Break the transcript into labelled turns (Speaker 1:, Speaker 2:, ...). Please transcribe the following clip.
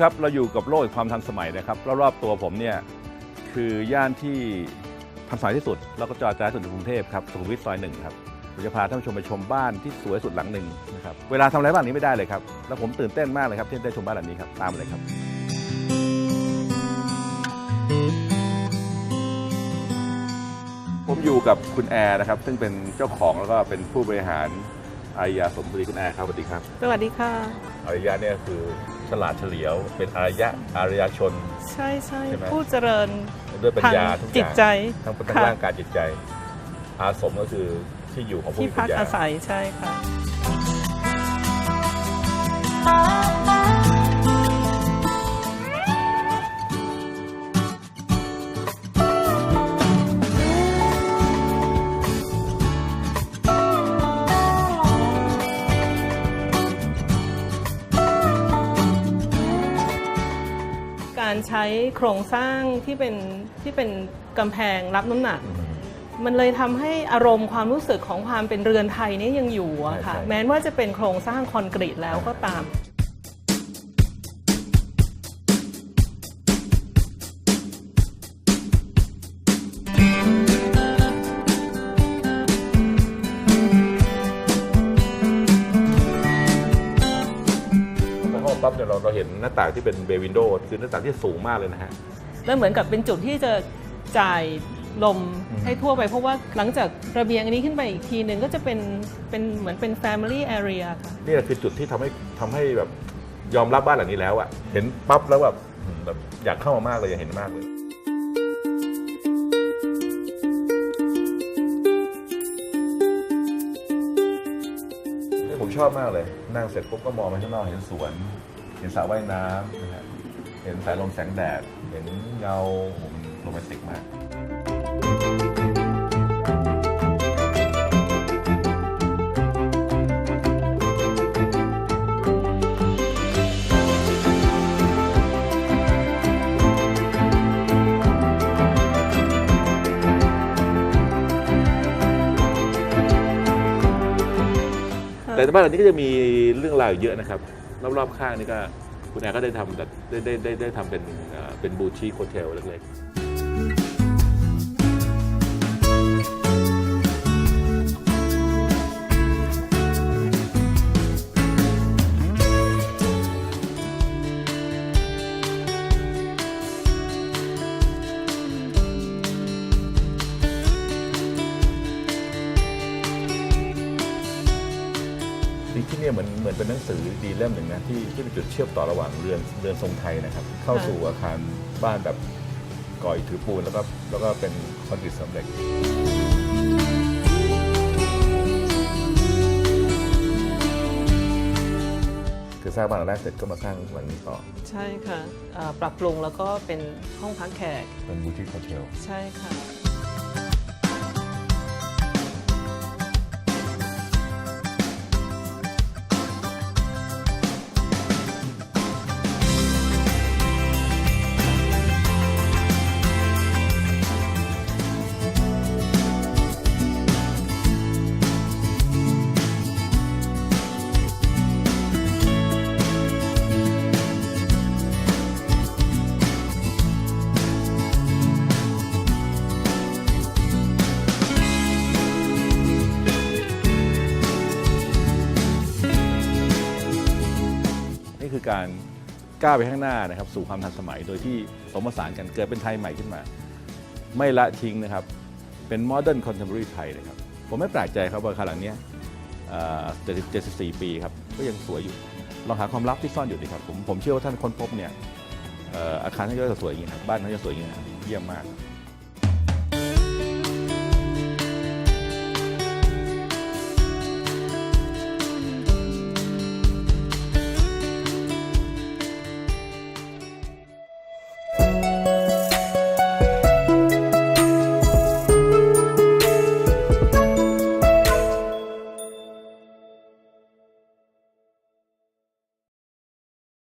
Speaker 1: ครับเราอยู่กับโลกแห่งความทันสมัยนะครับรอบๆตัวผมเนี่ยคือย่านที่ทันสมัยที่สุด แล้วก็จอจายสุดในกรุงเทพครับสุขุมวิทซอยหนึ่งครับผมจะพาท่านผู้ชมไปชมบ้านที่สวยสุดหลังหนึ่งนะครับเวลาทำอะไรบ้านนี้ไม่ได้เลยครับแล้วผมตื่นเต้นมากเลยครับที่ได้ชมบ้านหลังนี้ครับตามมาเลยครับ ผมอยู่กับคุณแอร์นะครับ ซึ่งเป็นเจ้าของแล้วก็เป็นผู้บริหารอารยาสมบุรีคุณแอร์ครับสวัสดีครับ
Speaker 2: สวัสดีค่ะ
Speaker 1: อารยะเนี่ยคือ ฉลาดเฉลียว เป็นอารยะอารยชน
Speaker 2: ใช่ใช่
Speaker 1: ใช่ไหม
Speaker 2: ผู้เจริญ
Speaker 1: ด้วยปัญ
Speaker 2: ทาง
Speaker 1: ญาทุกอย่าง
Speaker 2: จิตใจ
Speaker 1: ทั้งทั้ง
Speaker 2: ค่ะ
Speaker 1: ร่างกายจิตใจ อาสมก็คือที่อยู่ของผู้
Speaker 2: ที่
Speaker 1: มี
Speaker 2: พั
Speaker 1: ปั
Speaker 2: ก
Speaker 1: ญญา
Speaker 2: อาศัยใช่ค่ะ การใช้โครงสร้างที่เป็นที่เป็นกำแพงรับน้ำหนัก
Speaker 1: อืม
Speaker 2: มันเลยทำให้อารมณ์ความรู้สึกของความเป็นเรือนไทยเนี่ยยังอยู่อะค่ะ
Speaker 1: ใช่ใช่
Speaker 2: แม้ว่าจะเป็นโครงสร้างคอนกรีตแล้วก็ตาม
Speaker 1: ปั๊บเนี่ยเราเราเห็นหน้าต่างที่เป็นเบวินโดคือหน้าต่างที่สูงมากเลยนะฮะ
Speaker 2: แล้วเหมือนกับเป็นจุดที่จะจ่ายลม
Speaker 1: อืม
Speaker 2: ให้ทั่วไปเพราะว่าหลังจากระเบียงอันนี้ขึ้นไปอีกทีหนึ่งก็จะเป็นเป็นเหมือนเป็น Family Area ค่ะ
Speaker 1: นี่แหละคือจุดที่ทำให้ทำให้แบบยอมรับบ้านหลังนี้แล้วอะเห็นปั๊บแล้วแบบอืมแบบอยากเข้ามามากเลยอยากเห็นมากเลยผมชอบมากเลย นั่งเสร็จปุ๊บก็มองไปข้างนอกเห็นสวน เห็นสระว่ายน้ำนะฮะเห็นสายลมแสงแดด เห็นเงาผมโรแมนติกมากแต่บ้านหลังนี้ก็จะมีเรื่องราวเยอะนะครับ รอบๆข้างนี่ก็คุณแอร์ก็ได้ทำแบบได้ได้ได้ได้ทำเป็นเอ่อเป็นบูชีโฮเทลเล็กๆ ที่ที่เนี่ยเหมือนเหมือนเป็นหนังสือดีเล่มหนึ่งนะที่ที่เป็นจุดเชื่อมต่อระหว่างเรือนเรือนทรงไทยนะครับ เข้าสู่อาคารบ้านแบบก่ออิฐถือปูนแล้วก็แล้วก็เป็นคอนกรีตสำเร็จ คือสร้างบ้านหลังแรกเสร็จก็มาสร้างหลังนี้ต่อ
Speaker 2: ใช่ค่ะเอ่อปรับปรุงแล้วก็เป็นห้องพักแขก
Speaker 1: เป็นบูติคโฮเทล
Speaker 2: ใช่ค่ะ
Speaker 1: คือการก้าวไปข้างหน้านะครับสู่ความทันสมัยโดยที่ผสมผสานกันเกิดเป็นไทยใหม่ขึ้นมา ไม่ละทิ้งนะครับ เป็นโมเดิร์นคอนเทม p o r a r y ไทยนะครับ ผมไม่แปลกใจครับว่าอาคารหลังเนี้ยเอ่อ70 74ปีครับ ก็ยังสวยอยู่ ลองหาความลับที่ซ่อนอยู่ดีครับ ผมผมเชื่อว่าท่านค้นพบเนี่ยเอ่ออาคารท่านก็จะสวยอย่างนี้ครับ บ้านท่านจะสวยอย่างนี้ครับเยี่ยมมาก